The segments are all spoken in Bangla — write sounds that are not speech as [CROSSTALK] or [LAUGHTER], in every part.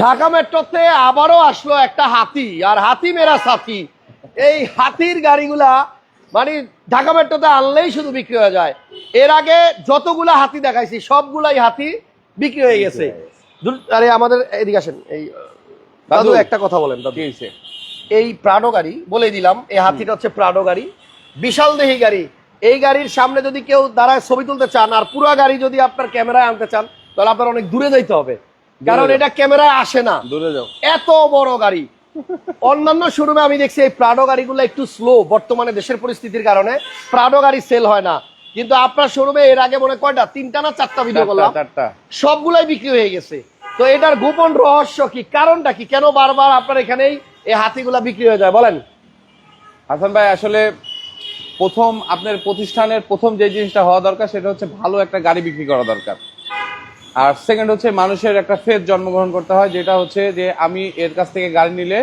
ঢাকা মেট্রোতে আবারও আসলো একটা হাতি আর হাতি মেরা সাথী। এই হাতির গাড়িগুলা মানে ঢাকা মেট্রোতে আনলেই শুধু বিক্রি হয়ে যায়। এর আগে যতগুলা হাতি দেখাইছি সবগুলাই হাতি বিক্রি হয়ে গেছে। আরে আমাদের এদিকে আসেন এই দাদু। একটা কথা বলেন দাদু। এই প্রাডো গাড়ি বলে দিলাম এই হাতিটা হচ্ছে প্রাডো গাড়ি। বিশাল দেহি গাড়ি। এই গাড়ির সামনে যদি কেউ দাঁড়ায় ছবি তুলতে চান আর পুরো গাড়ি যদি আপনার ক্যামেরায় আনতে চান তাহলে আপনার অনেক দূরে যাইতে হবে। কারণ এটা ক্যামেরায় আসে না। দূরে যাও। এত বড় গাড়ি। অন্যান্য শোরুমে আমি দেখছি এই প্রাডো গাড়িগুলো একটু স্লো বর্তমানে দেশের পরিস্থিতির কারণে প্রাডো গাড়ি সেল হয় না। কিন্তু আপনার শোরুমে এর আগে মনে কয়টা? তিনটা না চারটা ভিডিও করলাম? সবগুলাই বিক্রি হয়ে গেছে। তো এটার গোপন রহস্য কি? কারণটা কি? কেন বারবার আপনার এখানেই এই হাতিগুলা বিক্রি হয়ে যায়? বলেন। হাসান ভাই আসলে প্রথম আপনার প্রতিষ্ঠানের প্রথম যে জিনিসটা হওয়া দরকার সেটা হচ্ছে ভালো একটা গাড়ি বিক্রি করা দরকার। আর সেকেন্ড হচ্ছে মানুষের একটা ফেজ জন্মগ্রহণ করতে হয় যেটা হচ্ছে যে আমি এর কাছ থেকে গাড়ি নিলে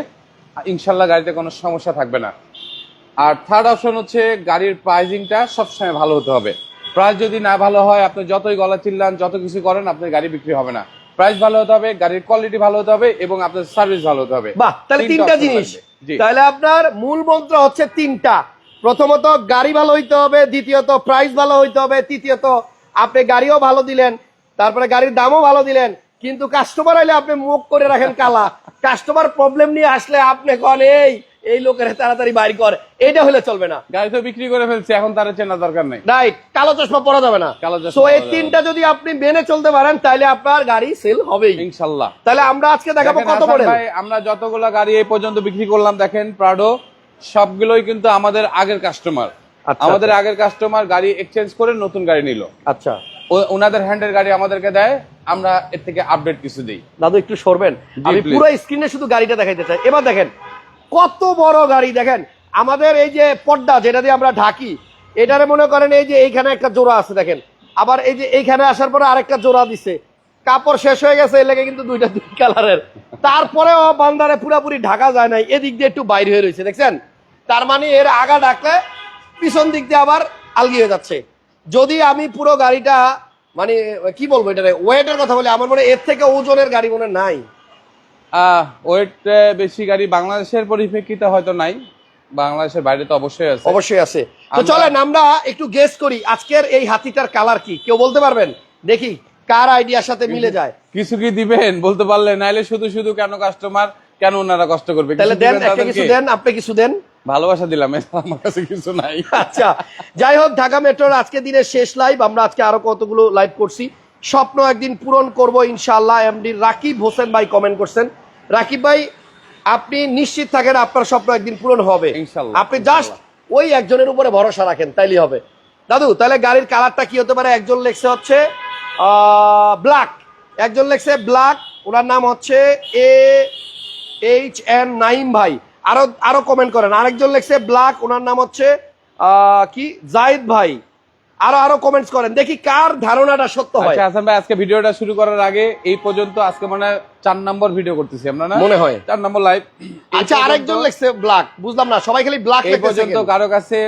ইনশাল্লাহ গাড়িতে কোনো সমস্যা থাকবে না। আর থার্ড অপশন হচ্ছে গাড়ির প্রাইজিংটা সবসময় ভালো হতে হবে। প্রাইস যদি না ভালো হয় আপনি যতই গলা চিল্লান যত কিছু করেন আপনার গাড়ি বিক্রি হবে না। প্রাইস ভালো হতে হবে গাড়ির কোয়ালিটি ভালো হতে হবে এবং আপনার সার্ভিস ভালো হতে হবে। বাহ তাহলে তিনটা তিনটা জিনিস। তাহলে আপনার মূল মন্ত্র হচ্ছে তিনটা। প্রথমত গাড়ি ভালো হইতে হবে দ্বিতীয়ত প্রাইস ভালো হইতে হবে তৃতীয়ত আপনি গাড়িও ভালো দিলেন তারপরে গাড়ির দামও ভালো দিলেন কিন্তু কাস্টমার আইলে আপনি মুখ করে রাখেন কালা। কাস্টমার প্রবলেম নিয়ে আসলে আপনি কন এই এই লোকের তাড়াতাড়ি বাইর কর। এটা হলে চলবে না। গাড়ি তো বিক্রি করে ফেলছে এখন তার চেনা দরকার নেই। রাইট কালো চশমা পরা যাবে না। কালো চশমা সো এই তিনটা যদি আপনি মেনে চলতে পারেন তাহলে আপনার গাড়ি সেল হবেই। ইনশাল্লাহ। তাহলে আমরা আজকে দেখাবো কত মডেল ভাই, আমরা যতগুলো গাড়ি এই পর্যন্ত বিক্রি করলাম দেখেন প্রাডো সবগুলোই কিন্তু আমাদের আগের কাস্টমার আচ্ছা, আমাদের আগের কাস্টমার গাড়ি এক্সচেঞ্জ করে নতুন গাড়ি নিল। আচ্ছা। ওনাদের হ্যান্ডের গাড়ি আমাদেরকে দেয় আমরা এর থেকে আপডেট কিছু দিই। দাদু একটু সরবেন। আমি পুরো স্ক্রিনে শুধু গাড়িটা দেখাইতে চাই। এবার দেখেন কত বড় গাড়ি দেখেন। আমাদের এই যে পর্দা যেটা দিয়ে আমরা ঢাকি এটারে মনে করেন এই যে এইখানে একটা জোড়া আছে দেখেন। আবার এই যে এইখানে আসার পরে আরেকটা জোড়া দিছে। কাপড় শেষ হয়ে গেছে এর লেগে কিন্তু দুইটা দুই কালারের। তারপরেও বান্দারে পুরাপুরি ঢাকা যায় নাই এদিক দিয়ে একটু বাইরে হয়ে রয়েছে দেখছেন? তার মানে এর আগা ডাকলে পিছন দিক দিয়ে আবার আলগি হয়ে যাচ্ছে। যদি আমি পুরো গাড়িটা মানে কি বলব এটারে ওয়েটের কথা বলি আমার মনে এর থেকে ওজনের গাড়ি মনে নাই। ওয়েট বেশি গাড়ি বাংলাদেশের পরিপ্রেক্ষিতে হয়তো নাই বাংলাদেশের বাইরে তো অবশ্যই আছে। অবশ্যই আছে। তো চলেন আমরা একটু গেস করি আজকের এই হাতিটার কালার কি? কেউ বলতে পারবেন? দেখি কার আইডিয়ার সাথে মিলে যায়? কিছু কি দিবেন? বলতে পারলে নাইলে শুধু শুধু কেন কাস্টমার কেন ওনারা কষ্ট করবে? তাহলে দেন একটা কিছু দেন আপনি কিছু দেন। ভালোবাসা দিলাম আমার কাছে কিছু নাই। [LAUGHS] আচ্ছা যাই হোক ঢাকা মেট্রোর আজকে দিনের শেষ লাইভ আমরা আজকে আরও কতগুলো লাইভ করছি। স্বপ্ন একদিন পূরণ করব ইনশাআল্লাহ। এমডি রাকিব হোসেন ভাই কমেন্ট করছেন। রাকিব ভাই আপনি নিশ্চিত থাকেন আপনার স্বপ্ন একদিন পূরণ হবে। আপনি জাস্ট ওই একজনের উপরে ভরসা রাখেন তাইলে হবে। দাদু তাহলে গাড়ির কালারটা কি হতে পারে? একজন লেখছে হচ্ছে ব্ল্যাক একজন লেখছে ব্ল্যাক ওনার নাম হচ্ছে এ এইচ এন নাইম ভাই আরও আরও কমেন্ট করেন। আরেকজন লেখছে ব্ল্যাক ওনার নাম হচ্ছে কি? জাহিদ ভাই। আরও আরও কমেন্টস করেন। দেখি কার ধারণাটা সত্য হয়। আচ্ছা হাসান ভাই আজকে ভিডিওটা শুরু করার আগে এই পর্যন্ত আজকে মানে চার নম্বর ভিডিও করতেছি আমরা না? মনে হয়। চার নম্বর লাইভ আচ্ছা আরেকজন লেখছে ব্ল্যাক বুঝলাম না সবাই খালি ব্ল্যাক এই পর্যন্ত কারও কাছে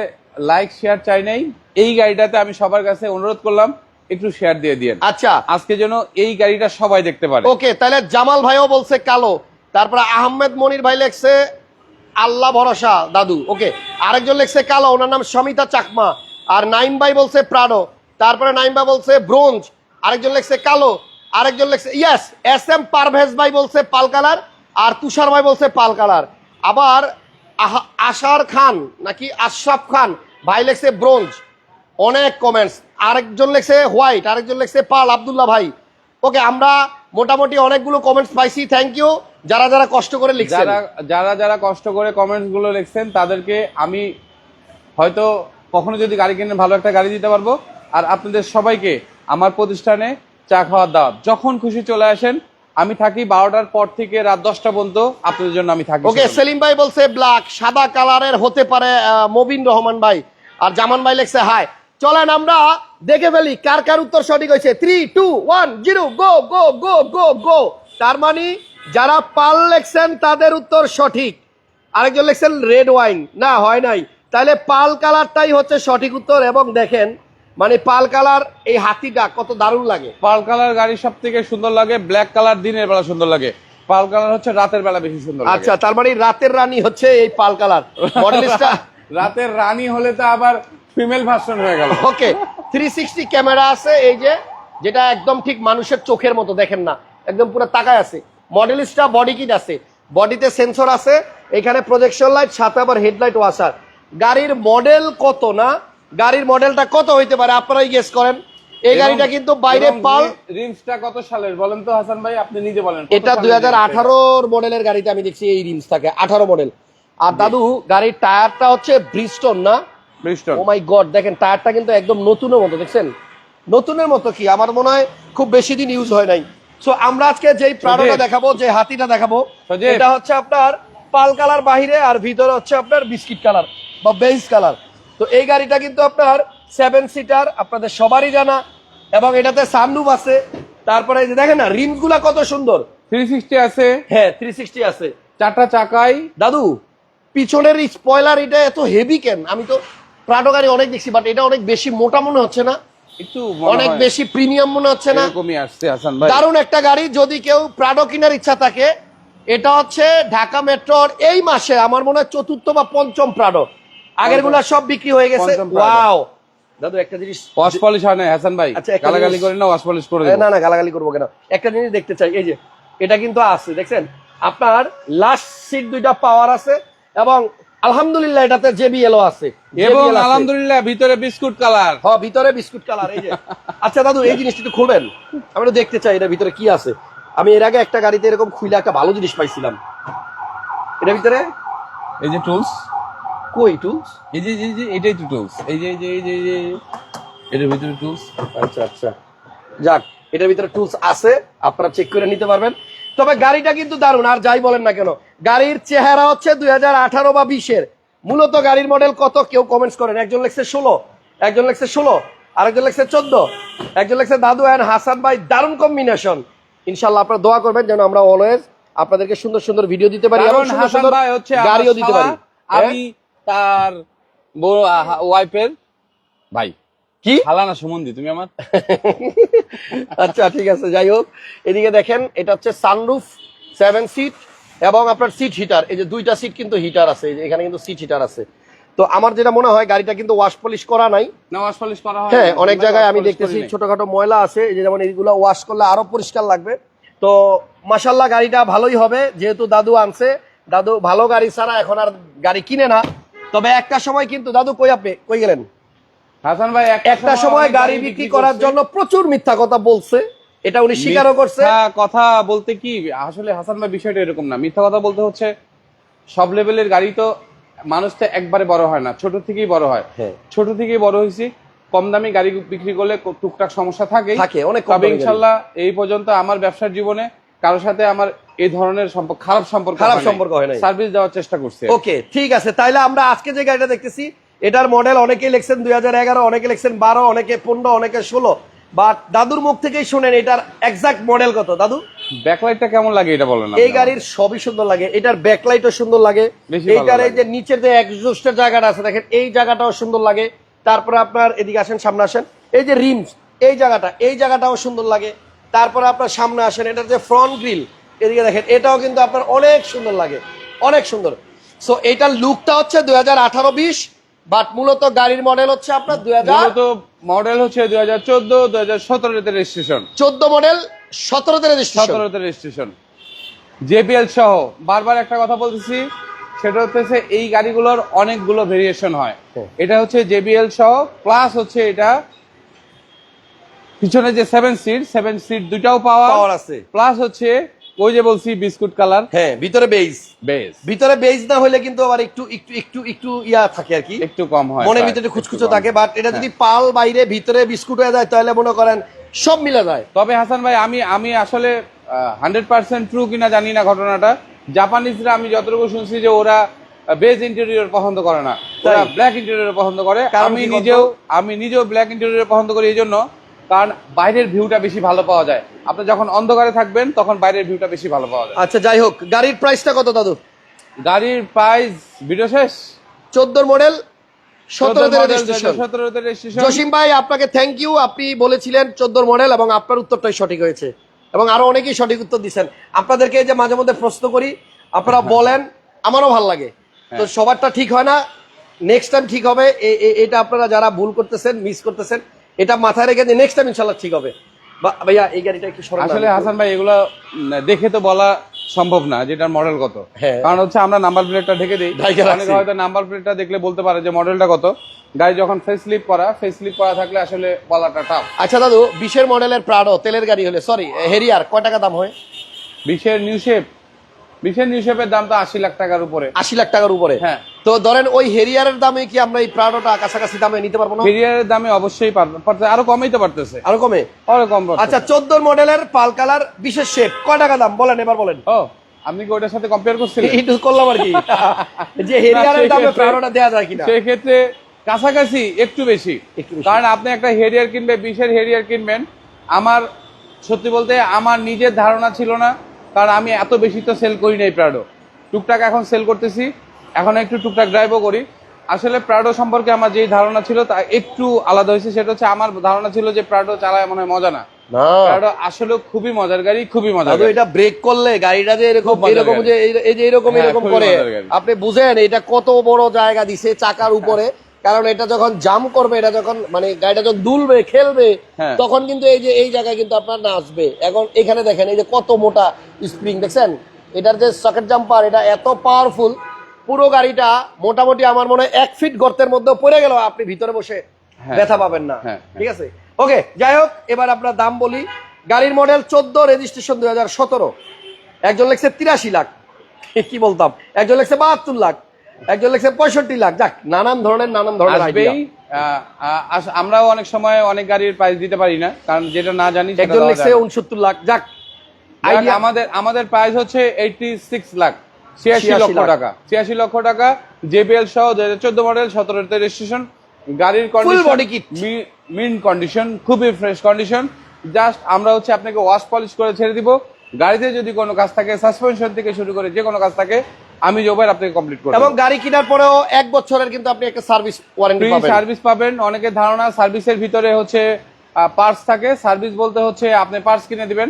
লাইক শেয়ার চাই নাই। এই গাড়িটাতে আমি সবার কাছে অনুরোধ করলাম একটু শেয়ার দিয়ে দিয়েন। আচ্ছা। আজকে যেন এই গাড়িটা সবাই দেখতে পারে। ওকে তাহলে জামাল ভাইও বলছে কালো। তারপরে আহমেদ মনির ভাই লেখছে, আল্লাহ ভরসা, দাদু। ওকে, আরেকজন লেখছে কালো, ওনার নাম সমিতা চাকমা। আর নাইম ভাই বলছে প্রাডো তারপরে নাইম ভাই বলছে ব্রোঞ্জ। আরেকজন লেখছে কালো, আরেকজন লেখছে ইয়েস এস এম পারভেজ ভাই বলছে পাল কালার, আর তুষার ভাই বলছে পাল কালার। আবার আশার খান, নাকি আশরাফ খান, ভাই লেখছে ব্রোঞ্জ। অনেক কমেন্টস আরেকজন লেখছে হোয়াইট, আরেকজন লেখছে পাল, আবদুল্লাহ ভাই। ওকে, আমরা মোটামুটি অনেকগুলো কমেন্টস পাইছি থ্যাংক ইউ যারা যারা কষ্ট করে লিখছেন। যারা যারা যারা কষ্ট করে কমেন্টসগুলো লিখছেন তাদেরকে আমি হয়তো কখনো যদি গাড়ি কিনে ভালো একটা গাড়ি দিতে পারব। আর আপনাদের সবাইকে আমার প্রতিষ্ঠানে চা খাওয়ার দাওয়াত। যখন খুশি চলে আসেন আমি থাকি বারোটার পর থেকে রাত দশটা পর্যন্ত আপনাদের জন্য আমি থাকি ওকে সেলিম ভাই বলছে ব্ল্যাক সাদা কালারের হতে পারে মবিন রহমান ভাই। আর জামান ভাই লেখছে হাই চলেন আমরা দেখে ফেলি কার কার উত্তর সঠিক হয়েছে। Three two one zero go go go go go তার মানে যারা পাল লেখছেন তাদের উত্তর সঠিক। আরেকজন লেখছেন রেড ওয়াইন না হয় নাই। তাহলে পাল কালারটাই হচ্ছে সঠিক উত্তর এবং দেখেন মানে পাল কালার এই হাতিটা কত দারুণ লাগে। পাল কালার গাড়ি সব থেকে সুন্দর লাগে ব্ল্যাক কালার দিনের বেলা সুন্দর লাগে। পাল কালার হচ্ছে রাতের বেলা বেশি সুন্দর আচ্ছা তার মানে রাতের রানী হচ্ছে এই পাল কালার। মডেলিস্টটা [LAUGHS] রাতের রানী হলে তো আবার ফিমেল ভার্সন হয়ে গেল। ওকে থ্রি সিক্সটি ক্যামেরা আছে এই যে যেটা একদম ঠিক মানুষের চোখের মতো দেখেন না একদম পুরো তাকায় আছে। মডেলিস্টটা বডি কিট আছে। বডিতে সেন্সর আছে এখানে প্রজেকশন লাইট সাথে আবার হেডলাইট ওয়াসার গাড়ির মডেল কত না? গাড়ির মডেলটা কত হইতে পারে আপনারাই গেস করেন। এই গাড়িটা কিন্তু বাইরে পাল রিমসটা কত সালের? বলেন তো হাসান ভাই আপনি নিজে বলেন এটা সালের দুই হাজার rims এটা? আঠারোর মডেলের গাড়িতে আমি দেখছি এই রিমস থাকে আঠারো মডেল আর দাদু গাড়ির টায়ারটা হচ্ছে ব্রিস্টন না? Bridgestone। ও মাই গড দেখেন টায়ারটা কিন্তু একদম নতুনের মতো দেখছেন? নতুনের মতো কি? আমার মনে হয় খুব বেশি দিন ইউজ হয় নাই। সো আমরা আজকে যেই প্রাণটা দেখাবো যে হাতিটা দেখাবো। এটা হচ্ছে আপনার পাল কালার বাহিরে আর ভিতরে হচ্ছে আপনার বিস্কিট কালার বা বেঞ্চ কালার। তো এই গাড়িটা কিন্তু আপনার সেভেন সিটার আপনাদের সবারই জানা এবং এটাতে সানরুফ আছে। তারপরে এই যে দেখেন না রিমসগুলা কত সুন্দর। 360 আছে। হ্যাঁ থ্রি সিক্সটি আছে। চারটা চাকাই। দাদু পিছনের স্পয়লার এটা এত হেভি কেন? আমি তো প্রাডো গাড়ি অনেক দেখছি বাট এটা অনেক বেশি মোটা মনে হচ্ছে না। একটু অনেক বেশি প্রিমিয়াম মনে হচ্ছে না? এরকমই আসছে হাসান ভাই। দারুণ একটা গাড়ি যদি কেউ প্রাডো কেনার ইচ্ছা থাকে এটা হচ্ছে ঢাকা মেট্রোর এই মাসে আমার মনে হয় চতুর্থ বা পঞ্চম প্রাডো আগেরগুলা সব বিক্রি হয়ে গেছে। ওয়াও দাদু একটা জিনিস ওয়াশ পলিশ হয় না হাসান ভাই। আচ্ছা, গালাগালি করে না ওয়াশ পলিশ করে না না গালাগালি করব কেন? একটা জিনিস দেখতে চাই এই যে এটা কিন্তু আছে দেখছেন? আপনার লাস্ট সিট দুইটা পাওয়ার আছে এবং আলহামদুলিল্লাহ এটাতে জেবিএলও আছে। এবং আলহামদুলিল্লাহ ভিতরে বিস্কুট কালার। হ ভিতরে বিস্কুট কালার এই যে। আচ্ছা দাদু এই জিনিসটা একটু খুলবেন। আমি একটু দেখতে চাই এটা ভিতরে কি আছে। আমি এর আগে একটা গাড়িতে এরকম খুলে একটা ভালো জিনিস পাইছিলাম। এটার ভিতরে? এই যে টুলস কই টুলস এই যে এই যে এটাই তো টুলস এই যে এই যে এই যে এই যে এটার ভিতরে টুলস আচ্ছা আচ্ছা। যাক এটার ভিতরে টুলস আছে আপনারা চেক করে নিতে পারবেন। তবে গাড়িটা কিন্তু দারুণ আর যাই বলেন না কেন। গাড়ির চেহারা হচ্ছে দুই হাজার আঠারো বা বিশের। মূলত গাড়ির মডেল কত কেউ কমেন্টস করেন? একজন লেখছে ষোলো একজন লেখছে ষোলো আরেকজন লেখছে চোদ্দ একজন লেখছে দাদু অ্যান্ড হাসান ভাই দারুণ কম্বিনেশন ইনশাল্লাহ আপনারা দোয়া করবেন যেন আমরা অলওয়েজ আপনাদেরকে সুন্দর সুন্দর ভিডিও দিতে পারি এবং কারণ হাসান ভাই হচ্ছে গাড়িও দিতে পারি? আমি তার ওয়াইফের ভাই কি? হালা না সুমন্দি তুমি আমার? [LAUGHS] আচ্ছা ঠিক আছে যাই হোক। এদিকে দেখেন এটা হচ্ছে সানরুফ সেভেন সিট এবং আপনার সিট হিটার এই যে দুইটা সিট কিন্তু হিটার আছে এখানে কিন্তু সিট হিটার আছে। তো আমার যেটা মনে হয় গাড়িটা কিন্তু ওয়াশ পলিশ করা নাই। না ওয়াশ পলিশ করা হয় হ্যাঁ অনেক জায়গায় আমি দেখতেছি। ছোটখাটো ময়লা আছে এই যে যেমন এইগুলো ওয়াশ করলে আরও পরিষ্কার লাগবে। তো মাসাল্লাহ গাড়িটা ভালোই হবে যেহেতু দাদু আনছে। দাদু ভালো গাড়ি ছাড়া এখন আর গাড়ি কিনে না। তবে একটা সময় কিন্তু দাদু কই আপনি? কই গেলেন? হাসান ভাই একটা সময় গাড়ি বিক্রি করার জন্য প্রচুর মিথ্যা কথা বলছে। এটা উনি স্বীকারও করছে। কথা বলতে কি আসলে হাসান ভাই বিষয়টা এরকম না। মিথ্যা কথা বলতে হচ্ছে সব লেভেলের গাড়ি তো মানুষ তো একবারে বড় হয় না ছোট থেকেই বড় হয়। হ্যাঁ। ছোট থেকেই বড় হয়েছি কম দামি গাড়ি বিক্রি করলে টুকটাক সমস্যা থাকে থাকে, অনেক তবে ইনশাল্লাহ এই পর্যন্ত আমার ব্যবসার জীবনে কারোর সাথে আমার এই ধরনের সম্পর্ক খারাপ সম্পর্ক খারাপ সম্পর্ক হয় নাই। সার্ভিস দেওয়ার চেষ্টা করছে। ওকে ঠিক আছে তাইলে আমরা আজকে যে গাড়িটা দেখতেছি এটার মডেল অনেকে লিখছেন দুই হাজার এগারো অনেকে লিখছেন বারো অনেকে পনেরো অনেকে ষোলো। বাট দাদুর মুখ থেকেই শুনেন এটার এক্সাক্ট মডেল কত। দাদু? ব্যাকলাইটটা কেমন লাগে এটা বলেন এই গাড়ির সবই সুন্দর লাগে এটার ব্যাকলাইটও সুন্দর লাগে। এইটার এই। যে নিচের যে এক্সজস্টের জায়গাটা আছে দেখেন এই জায়গাটাও সুন্দর লাগে। তারপরে আপনার এদিকে আসেন সামনে আসেন। এই যে রিমস এই জায়গাটা এই জায়গাটাও সুন্দর লাগে। তারপরে আপনার সামনে আসেন এটার যে ফ্রন্ট গ্রিল এদিকে দেখেন এটাও কিন্তু আপনার অনেক সুন্দর লাগে অনেক সুন্দর। সো এইটার লুকটা হচ্ছে দুই হাজার আঠারো বিশ বাট মূলত গাড়ির মডেল হচ্ছে আপনার দুই হাজার মডেল হচ্ছে দুই হাজার চোদ্দ দুই হাজার সতেরোতে রেজিস্ট্রেশন চোদ্দ মডেল সতেরোতে রেজিস্ট্রেশন সতেরোতে রেজিস্ট্রেশন জেবিএল সহ বারবার একটা কথা বলতেছি সেটা হচ্ছে এই গাড়িগুলোর অনেকগুলো ভেরিয়েশন হয়। এটা হচ্ছে জেবিএল সহ প্লাস হচ্ছে এটা পিছনে যে সেভেন সিট সেভেন সিট দুটাও পাওয়া। পাওয়ার আছে। প্লাস হচ্ছে ওই যে বলছি বিস্কুট কালার? হ্যাঁ ভিতরে বেইজ। বেস ভিতরে বেজ না হলে কিন্তু আবার একটু একটু একটু একটু ইয়া থাকে আর কি। একটু কম হয় মনের ভিতরে খুচখুচো থাকে বাট এটা যদি হ্যাঁ। পাল বাইরে ভিতরে বিস্কুট হয়ে যায় তাহলে মনে করেন সব মিলে যায়। তবে হাসান ভাই আমি আমি আসলে হান্ড্রেড পার্সেন্ট ট্রু কিনা জানি না ঘটনাটা। জাপানিজরা আমি যতটুকু শুনছি যে ওরা বেজ ইন্টেরিয়র পছন্দ করে না। ওরা ব্ল্যাক ইন্টেরিয়র পছন্দ করে। আমি নিজেও আমি নিজেও ব্ল্যাক ইন্টেরিয়র পছন্দ করি এই জন্য। কারণ বাইরের ভিউটা বেশি ভালো পাওয়া যায়। আপনি যখন অন্ধকারে থাকবেন তখন বাইরের ভিউটা বেশি ভালো পাওয়া যায়। আচ্ছা যাই হোক গাড়ির প্রাইসটা কত দাদু? গাড়ির প্রাইস ভিডিও শেষ। চোদ্দোর মডেল জসিম ভাই আপনাকে থ্যাংক ইউ আপনি বলেছিলেন চোদ্দোর মডেল এবং আপনার উত্তরটাই সঠিক হয়েছে। এবং আরও অনেকেই সঠিক উত্তর দিচ্ছেন। আপনাদেরকে যে মাঝে মধ্যে প্রশ্ন করি আপনারা বলেন আমারও ভালো লাগে। তো সবারটা ঠিক হয় না নেক্সট টাইম ঠিক হবে। এটা আপনারা যারা ভুল করতেছেন মিস করতেছেন এটা মাথায় রেখে যে নেক্সট টাইম ইনশাল্লাহ ঠিক হবে। ভাইয়া এই গাড়িটা একটু আসলে হাসান ভাই এগুলো দেখে তো বলা সম্ভব না যেটার মডেল কত। হ্যাঁ। কারণ হচ্ছে আমরা নাম্বার প্লেটটা ঢেকে দিই। অনেকে হয়তো নাম্বার প্লেটটা দেখলে বলতে পারে যে মডেলটা কত। গাড়ি যখন ফেস স্লিপ করা ফেস স্লিপ করা থাকলে আসলে বলাটা টাফ আচ্ছা দাদু বিশের মডেলের প্রাডো তেলের গাড়ি হলে সরি হেরিয়ার কয় টাকা দাম হয়? বিশের নিউ শেপ নিউ শেপের দাম তো আশি লাখ টাকার উপরে। আশি লাখ টাকার উপরে। হ্যাঁ। তো ধরেন ওই হেরিয়ারের দামে কি আমরা এই প্রাডোটা কাছাকাছি দামে নিতে পারব না? পেরিয়ারের দামে অবশ্যই পার- পারতে আরও কমই তো পারতেছে আরও কমে? আরও কম আচ্ছা চোদ্দোর মডেলের পাল কালার বিশেষ শেপ কয় টাকা দাম? বলেন এবার বলেন। ও আপনি কি ওটার সাথে কম্পেয়ার করছিলেন? এইটু করলাম আর কি। যে হেরিয়ারের দামে প্রাডোটা দেওয়া যায় কিনা? সেই ক্ষেত্রে কাছাকাছি একটু বেশি। একটু বেশি। কারণ আপনি একটা হেরিয়ার কিনবে বিশের হেরিয়ার কিনবেন। আমার সত্যি বলতে আমার নিজের ধারণা ছিল না। কারণ আমি এত বেশি তো সেল করি নাই প্রাডো টুকটাক এখন সেল করতেছি। এখন একটু টুকটাক ড্রাইভও করি। আসলে প্রাডো সম্পর্কে আমার যেই ধারণা ছিল তা একটু আলাদা হয়েছে। সেটা হচ্ছে আমার ধারণা ছিল যে প্রাডো চালায় মনে হয় মজা না। প্রাডো আসলে খুবই মজার গাড়ি খুবই মজার এটা ব্রেক করলে গাড়িটা যে এরকম এরকম। যে এই- এই যে এরকম হ্যাঁ, এরকম করে। আপনি বুঝেন এটা কত বড় জায়গা দিছে চাকার উপরে। কারণ এটা যখন জাম করবে এটা যখন মানে গাড়িটা যখন দুলবে খেলবে হ্যাঁ। তখন কিন্তু এই যে এই জায়গায় কিন্তু আপনার নাচবে এখন এখানে দেখেন এই যে কত মোটা স্প্রিং দেখছেন? এটার যে সকেট জাম্পার এটা এত পাওয়ারফুল পুরো গাড়িটা মোটামুটি আমার মনে হয় এক ফিট গর্তের মধ্যে পড়ে গেল আপনি ভিতরে বসে হ্যাঁ। ব্যথা পাবেন না। হ্যাঁ, ঠিক আছে? ওকে যাই হোক এবার আপনার দাম বলি। গাড়ির মডেল চোদ্দ রেজিস্ট্রেশন দুই হাজার সতেরো। একজন লেখছে তিরাশি লাখ। [LAUGHS] কি বলতাম? একজন লেখছে বাহাত্তর লাখ। একজন লেখছে পঁয়ষট্টি লাখ যাক নানান ধরনের নানান ধরনের আসবেই আমরাও অনেক সময় অনেক গাড়ির প্রাইস দিতে পারি না কারণ যেটা না জানি একজন লেখছে উনসত্তর লাখ যাক আমাদের আমাদের প্রাইস হচ্ছে এইটি সিক্স লাখ ছিয়াশি লক্ষ টাকা। ছিয়াশি লক্ষ টাকা জেবিএল সহ দুই হাজার চোদ্দ মডেল সতেরোতে রেজিস্ট্রেশন গাড়ির kit। মিন কন্ডিশন খুবই ফ্রেশ কন্ডিশন জাস্ট আমরা হচ্ছে আপনাকে ওয়াশ পলিশ করে ছেড়ে দিব গাড়িতে যদি কোনো কাজ থাকে সাসপেনশন থেকে শুরু করে যে কোনো কাজ থাকে আমি জোবাইর আপনাকে কমপ্লিট করব এবং গাড়ি কেনার পরেও এক বছরের কিন্তু আপনি একটা সার্ভিস ওয়ারেন্টি ফ্রি পাবেন। সার্ভিস পাবেন। অনেকের ধারণা সার্ভিসের ভিতরে হচ্ছে পার্টস থাকে। সার্ভিস বলতে হচ্ছে আপনি পার্টস কিনে দিবেন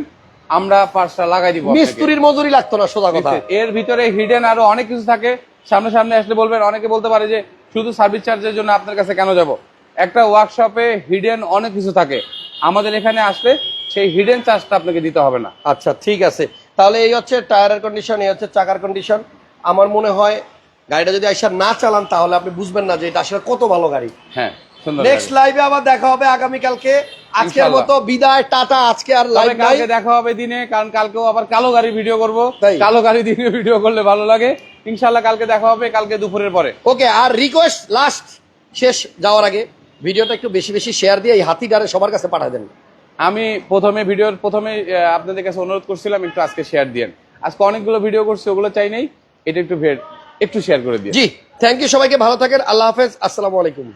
আমরা পার্টসটা লাগাই দিব। মিস্ত্রির মজুরি লাগতো না সোজা কথা। এর ভিতরে হিডেন আরও অনেক কিছু থাকে। সামনে সামনে আসলে বলবেন অনেকে বলতে পারে যে শুধু সার্ভিস চার্জের জন্য আপনার কাছে কেন যাব? একটা ওয়ার্কশপে হিডেন অনেক কিছু থাকে। আমাদের এখানে আসলে সেই হিডেন চার্জটা আপনাকে দিতে হবে না। আচ্ছা ঠিক আছে। তাহলে এই হচ্ছে টায়ারের কন্ডিশন এই হচ্ছে চাকার কন্ডিশন আমার মনে হয় গাড়িটা যদি আইসা না চালান তাহলে আপনি বুঝবেন না যে এটা আসলে কত ভালো গাড়ি। হ্যাঁ নেক্সট লাইভে আবার দেখা হবে আগামীকালকে। আজকের মতো বিদায় টাটা আজকে আর লাইভ নাই। কালকে দেখা হবে দিনে কারণ কালকেও আবার কালো গাড়ি ভিডিও করব? কালো গাড়ি দিনে ভিডিও করলে ভালো লাগে। ইনশাল্লাহ কালকে দেখা হবে কালকে দুপুরের পরে। ওকে আর রিকোয়েস্ট লাস্ট শেষ যাওয়ার আগে ভিডিওটা একটু বেশি বেশি শেয়ার দিয়ে এই হাতিটারে সবার কাছে পাঠিয়ে দেন। আমি প্রথমে ভিডিওর প্রথমে আপনাদের কাছে অনুরোধ করছিলাম একটু আজকে শেয়ার দিয়েন। আজকে অনেকগুলো ভিডিও করছি, ওগুলো চাই নাই, এটা একটু একটু শেয়ার করে দিন জি থ্যাংক ইউ সবাইকে, ভালো থাকেন, আল্লাহ হাফেজ, আসসালামু আলাইকুম।